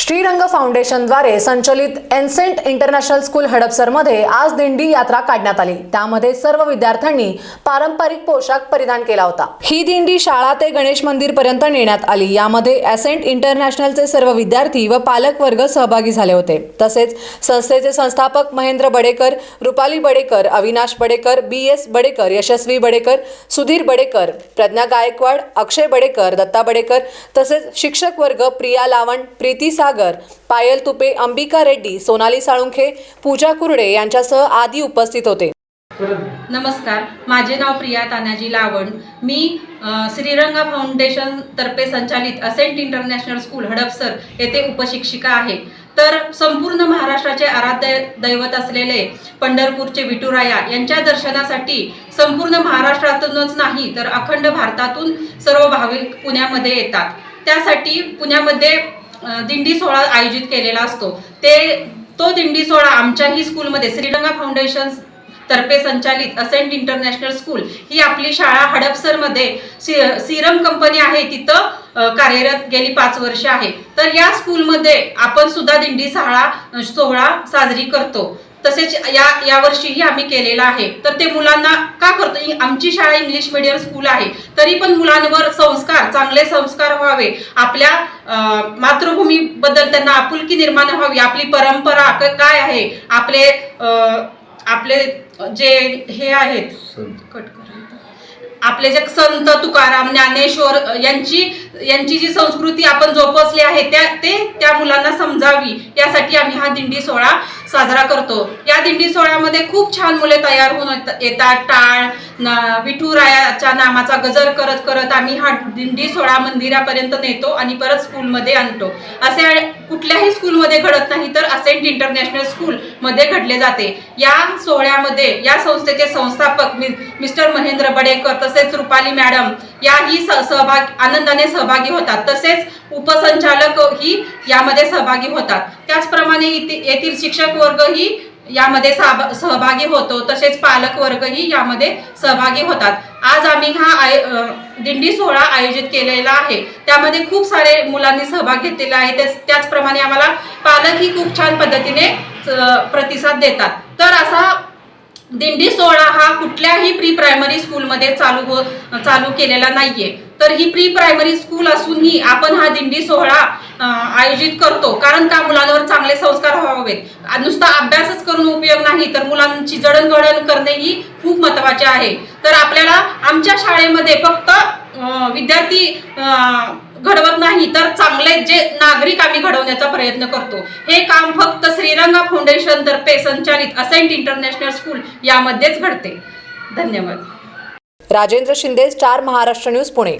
श्रीरंग फाउंडेशनद्वारे संचलित एन्सेंट international school हडपसरमध्ये आज दिंडी यात्रा काढण्यात आली. त्यामध्ये सर्व विद्यार्थ्यांनी पारंपरिक पोशाख परिधान केला होता. ही दिंडी शाळा ते गणेश मंदिर पर्यंत नेण्यात आली. यामध्ये एसेंट इंटरनॅशनलचे सर्व विद्यार्थी व पालक वर्ग सहभागी झाले होते. तसेच संस्थेचे संस्थापक महेंद्र बडेकर रुपाली बडेकर अविनाश बडेकर बी एस बडेकर यशस्वी बडेकर सुधीर बडेकर प्रज्ञा गायकवाड अक्षय बडेकर दत्ता बडेकर तसेच शिक्षक वर्ग प्रिया लावण प्रीती सागर पायल तुपे अंबिका रेड्डी सोनाली साळुंखे पूजा कुर्डे यांच्यासह आदी उपस्थित होते. नमस्कार माझे नाव प्रिया तानाजी लावण. मी श्रीरंगा फाउंडेशन तर्फे संचालित असेंट इंटरनॅशनल स्कूल हडपसर येथे उपशिक्षिका आहे. तर संपूर्ण महाराष्ट्राचे आराध्य दैवत असलेले पंढरपूरचे विठुराया यांच्या दर्शनासाठी संपूर्ण महाराष्ट्रातूनच नाही तर अखंड भारतातून सर्व भाविक पुण्यामध्ये येतात. त्यासाठी पुण्यामध्ये दिंडी सोहळा आयोजित केलेला असतो. ते तो दिंडी सोहळा आमच्याही स्कूलमध्ये श्रीरंगा फाउंडेशन तर्फे संचालित असेंट इंटरनॅशनल स्कूल ही आपली शाळा हडपसरमध्ये सि- सिरम कंपनी आहे तिथं कार्यरत गेली पाच वर्ष आहे. तर या स्कूलमध्ये आपण सुद्धा दिंडी सोहळा सोहळा साजरी करतो. तसेच या यावर्षीही आम्ही केलेला आहे. तर ते मुलांना का करतो? आमची शाळा इंग्लिश मिडियम स्कूल आहे. तरी पण मुलांवर संस्कार चांगले संस्कार व्हावे. आपल्या मातृभूमीबद्दल त्यांना आपुलकी निर्माण व्हावी. आपली परंपरा काय आहे? आपले आपले जे हे आहेत. कट. आपले जे संत तुकाराम ज्ञानेश्वर यांची यांची जी संस्कृती आपण जोपासली आहे त्या ते त्या मुलांना समजावी. यासाठी आम्ही हा दिंडी सोहळा साजरा करतो. या दिंडी सोहळ्यामध्ये खूप छान मुले तयार होऊन येतात. टाळ ना विठुरायाच्या नामाचा गजर करत करत आम्ही हा दिंडी सोहळा मंदिरापर्यंत नेतो आणि परत स्कूलमध्ये आणतो. असे कुठल्याही स्कूलमध्ये घडत नाही तर असेंट इंटरनॅशनल स्कूलमध्ये घडले जाते. या सोहळ्यामध्ये या संस्थेचे संस्थापक मि- मिस्टर महेंद्र बडेकर तसेच रुपाली मॅडम याही सहभाग आनंदाने सहभागी होतात. तसेच उपसंचालक ही यामध्ये सहभागी होतात. त्याचप्रमाणे येथील शिक्षक वर्गही यामध्ये सहभागी होतो. तसेच पालक वर्गही यामध्ये सहभागी होतात. आज आम्ही हा आय दिंडी सोहळा आयोजित केलेला आहे. त्यामध्ये खूप सारे मुलांनी सहभाग घेतलेला आहे. त्याचप्रमाणे आम्हाला पालकही खूप छान पद्धतीने प्रतिसाद देतात. तर असा दिंडी सोहळा हा कुठल्याही प्री प्रायमरी स्कूलमध्ये चालू हो चालू केलेला नाहीये. तर ही प्री प्रायमरी स्कूल असूनही आपण हा दिंडी सोहळा आयोजित करतो. कारण का मुलांवर चांगले संस्कार हवेत नुसता अभ्यासच करून उपयोग नाही तर मुलांची जडणघडण करणे ही खूप महत्त्वाचे आहे. तर आपल्याला आमच्या शाळेमध्ये फक्त विद्यार्थी घडवत नाही तर चांगले जे नागरिक आम्ही घडवण्याचा प्रयत्न करतो. हे काम फक्त श्रीरंगा फाउंडेशन तर्फे संचालित असेंट इंटरनॅशनल स्कूल यामध्येच घडते. धन्यवाद. Rajendra Shinde star Maharashtra news Pune.